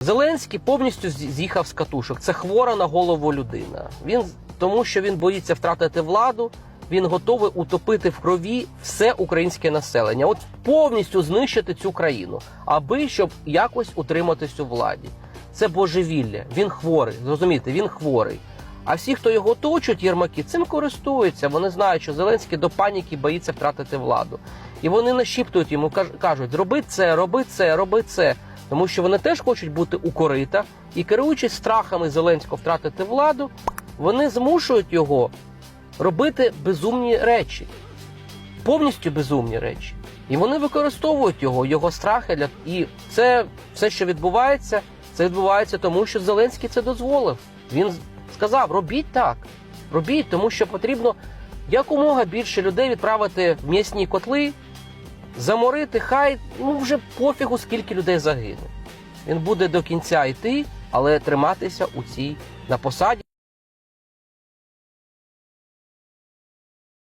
Зеленський повністю з'їхав з катушок. Це хвора на голову людина. Він тому, що він боїться втратити владу. Він готовий утопити в крові все українське населення, от повністю знищити цю країну, аби щоб якось утриматись у владі. Це божевілля. Він хворий. Зрозумієте, він хворий. А всі, хто його оточують, єрмаки, цим користуються. Вони знають, що Зеленський до паніки боїться втратити владу. І вони нашіптують йому, каж- кажуть: роби це, роби це, роби це. Тому що вони теж хочуть бути у корита і керуючись страхами Зеленського втратити владу, вони змушують його робити безумні речі, повністю безумні речі. І вони використовують його, його страхи для і це все, що відбувається, це відбувається тому, що Зеленський це дозволив. Він сказав: робіть так, робіть, тому що потрібно якомога більше людей відправити в м'ясні котли, заморити, хай ну вже пофігу, скільки людей загине. Він буде до кінця йти, але триматися у цій на посаді.